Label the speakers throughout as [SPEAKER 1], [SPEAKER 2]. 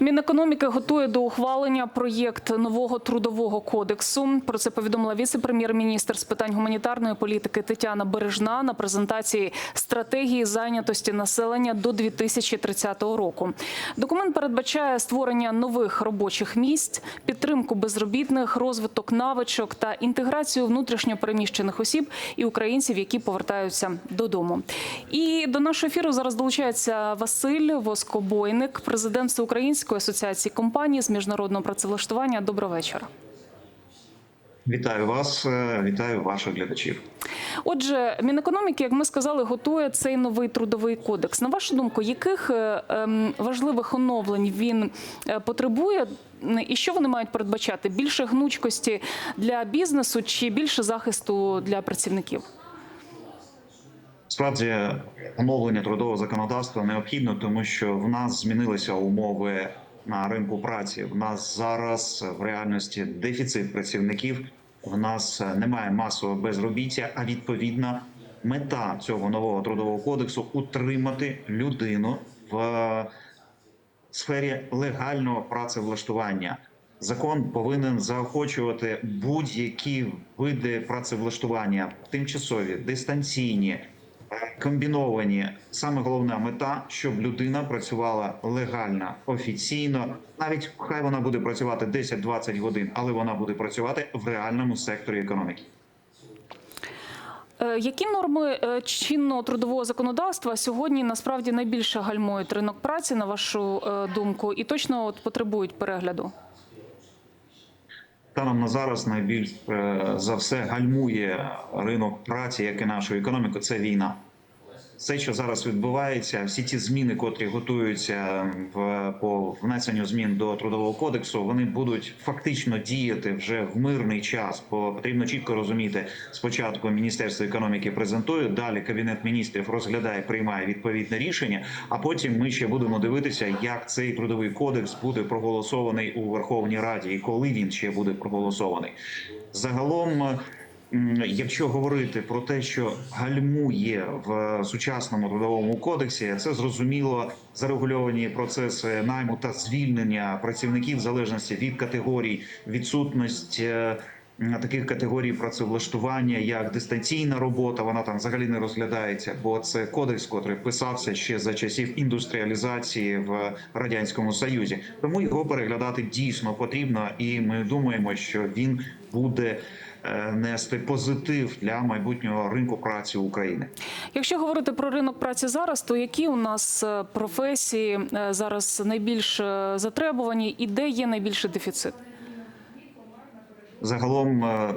[SPEAKER 1] Мінекономіки готує до ухвалення проєкт нового трудового кодексу. Про це повідомила віце-прем'єр-міністр з питань гуманітарної політики Тетяна Бережна на презентації стратегії зайнятості населення до 2030 року. Документ передбачає створення нових робочих місць, підтримку безробітних, розвиток навичок та інтеграцію внутрішньо переміщених осіб і українців, які повертаються додому. І до нашого ефіру зараз долучається Василь Воскобойник, президент Всеукраїнської асоціації компаній з міжнародного працевлаштування. Доброго вечора.
[SPEAKER 2] Вітаю вас, е, вітаю ваших глядачів.
[SPEAKER 1] Отже, Мінекономіки, як ми сказали, готує цей новий трудовий кодекс. На вашу думку, яких е, ем, важливих оновлень він е, потребує, і що вони мають передбачати? Більше гнучкості для бізнесу чи більше захисту для працівників?
[SPEAKER 2] Справді оновлення трудового законодавства необхідно, тому що в нас змінилися умови на ринку праці. В нас зараз в реальності дефіцит працівників. В нас немає масового безробіття. А відповідна мета цього нового трудового кодексу утримати людину в сфері легального працевлаштування. Закон повинен заохочувати будь-які види працевлаштування, тимчасові, дистанційні, е, комбіновані. Саме головна мета, щоб людина працювала легально, офіційно. Навіть хай вона буде працювати 10-20 годин, але вона буде працювати в реальному секторі економіки.
[SPEAKER 1] Е, Які норми е, чинного трудового законодавства сьогодні насправді найбільше гальмують ринок праці, на вашу е, думку, і точно от потребують перегляду?
[SPEAKER 2] Станом на зараз найбільш е, за все гальмує ринок праці, як і нашу економіку. Це війна. Все, що зараз відбувається, всі ті зміни, котрі готуються в по внесенню змін до трудового кодексу, вони будуть фактично діяти вже в мирний час. Бо потрібно чітко розуміти, спочатку Міністерство економіки презентує, далі кабінет міністрів розглядає, приймає відповідне рішення. А потім ми ще будемо дивитися, як цей трудовий кодекс буде проголосований у Верховній Раді, і коли він ще буде проголосований. Загалом. Якщо говорити про те, що гальмує в сучасному трудовому кодексі, це зрозуміло зарегульовані процеси найму та звільнення працівників в залежності від категорій, відсутність е, таких категорій працевлаштування, як дистанційна робота. Вона там взагалі не розглядається, бо це кодекс, котрий писався ще за часів індустріалізації в радянському союзі. Тому його переглядати дійсно потрібно, і ми думаємо, що він буде нести позитив для майбутнього ринку праці України.
[SPEAKER 1] Якщо говорити про ринок праці зараз, то які у нас е, професії е, зараз найбільш е, затребувані і де є найбільший дефіцит?
[SPEAKER 2] Загалом, е,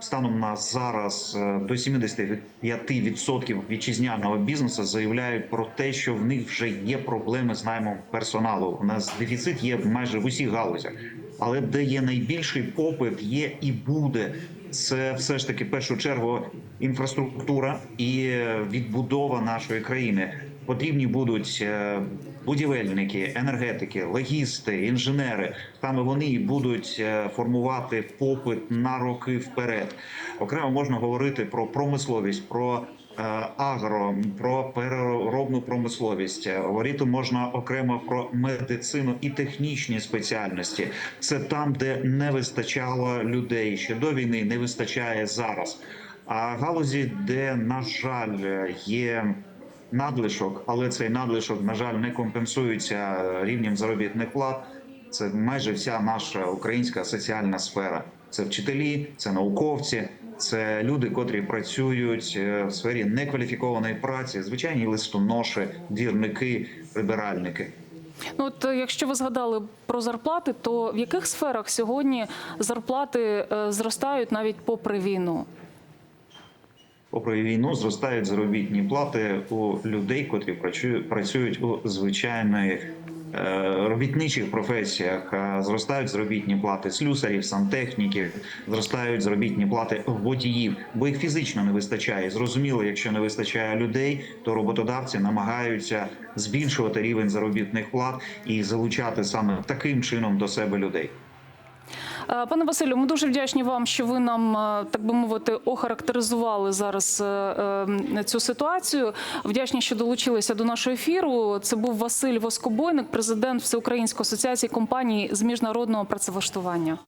[SPEAKER 2] станом на зараз е, до 75% вітчизняного бізнесу заявляють про те, що в них вже є проблеми з наймом персоналу. У нас дефіцит є майже в усіх галузях, але де є найбільший попит, є і буде. Це все ж таки в першу чергу інфраструктура і відбудова нашої країни. Потрібні будуть е, будівельники, енергетики, логісти, інженери. Саме вони будуть е, формувати попит на роки вперед. Окремо можна говорити про промисловість, про е, агро, про переробну промисловість. Говорити можна окремо про медицину і технічні спеціальності. Це там, де не вистачало людей ще до війни, не вистачає зараз. А галузі, де на жаль є надлишок, але цей надлишок, на жаль, не компенсується рівнем заробітних плат. Це майже вся наша українська соціальна сфера. Це вчителі, це науковці, це люди, котрі працюють е, в сфері некваліфікованої праці, звичайні листоноші, двірники, прибиральники.
[SPEAKER 1] Ну от е, якщо ви згадали про зарплати, то в яких сферах сьогодні зарплати е, зростають навіть попри війну?
[SPEAKER 2] Попри війну зростають заробітні плати у людей, котрі працюють у звичайних е, робітничих професіях. Е, Зростають заробітні плати слюсарів, сантехніків, зростають заробітні плати водіїв, бо їх фізично не вистачає. Зрозуміло, якщо не вистачає людей, то роботодавці намагаються збільшувати рівень заробітних плат і залучати саме таким чином до себе людей.
[SPEAKER 1] Е, Пане Василю, ми дуже вдячні вам, що ви нам, е, так би мовити, охарактеризували зараз е, цю ситуацію. Вдячні, що долучилися до нашого ефіру. Це був Василь Воскобойник, президент Всеукраїнської асоціації компаній з міжнародного працевлаштування.